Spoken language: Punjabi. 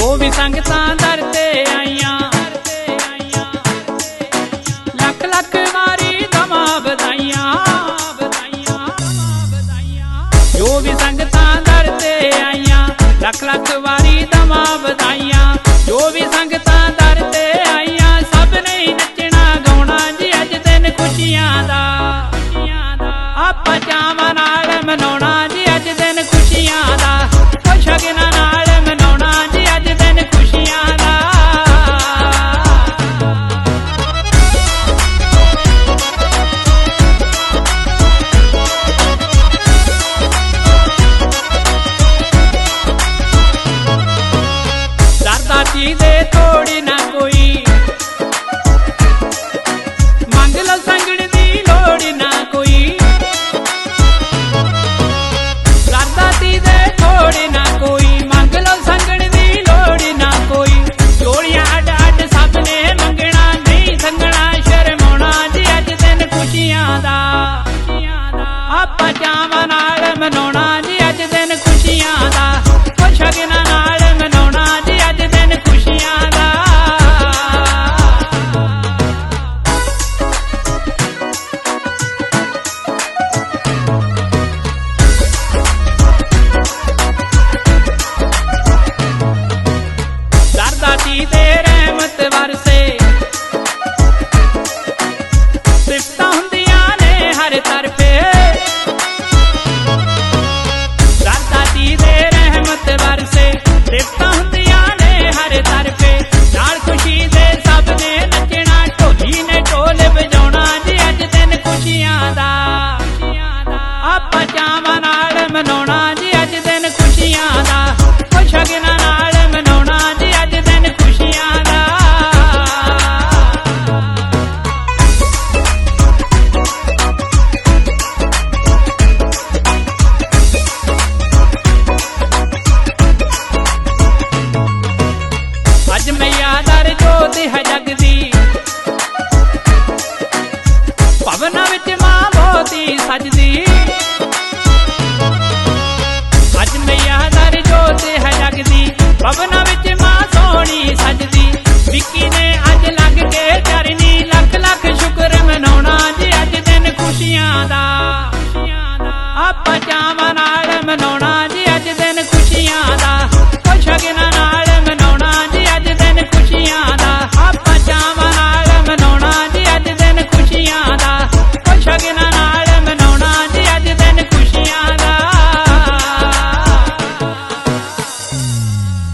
ਜੋ ਵੀ ਸੰਗਤਾਂ ਦਰ ਤੇ ਆਈਆਂ। ਲੱਖ ਲੱਖ ਵਾਰੀ ਦਮਾ ਵਧਾਈਆਂ। ਵਧਾਈਆਂ ਜੋ ਵੀ ਸੰਗਤਾਂ ਦਰ ਤੇ ਆਈਆਂ, ਲੱਖ ਲੱਖ ਵਾਰੀ ਦਮਾ ਵਧਾਈਆਂ। ਦਰਦਾ ਦੇ ਤੋੜੀ ਨਾ ਕੋਈ। ਮੰਗ ਲਓ ਸੰਗੜ ਦੀ ਲੋੜ ਨਾ ਕੋਈ। ਦਰਦਾ ਦੀ ਦੇ ਤੋੜੀ ਨਾ ਕੋਈ। ਮੰਗ ਲਓ ਸੰਗਣ ਦੀ ਲੋੜ ਨਾ ਕੋਈ। ਜੋੜੀਆਂ ਅੱਡ ਸਭ ਨੇ ਮੰਗਣਾ ਨਹੀਂ ਸੰਗਣਾ ਸ਼ਰਮਾਉਣਾ ਜੀ ਅੱਜ ਦਿਨ ਖੁਸ਼ੀਆਂ ਦਾ। ਆਪਾਂ ਚਾਵਾਂ ਨਾਲ ਮਨਾਉਣਾ step ਅੱਜ ਮਈਆ ਜੋਤ ਹੈ ਜਗ ਦੀ। ਭਵਨਾਂ ਵਿੱਚ ਮਾਂ ਮੋਤੀ ਸਜਦੀ ਅੱਜ ਮਈਆ ਦਰ ਜੋਤ ਹੈ ਜਗ ਦੀ। ਵਿੱਚ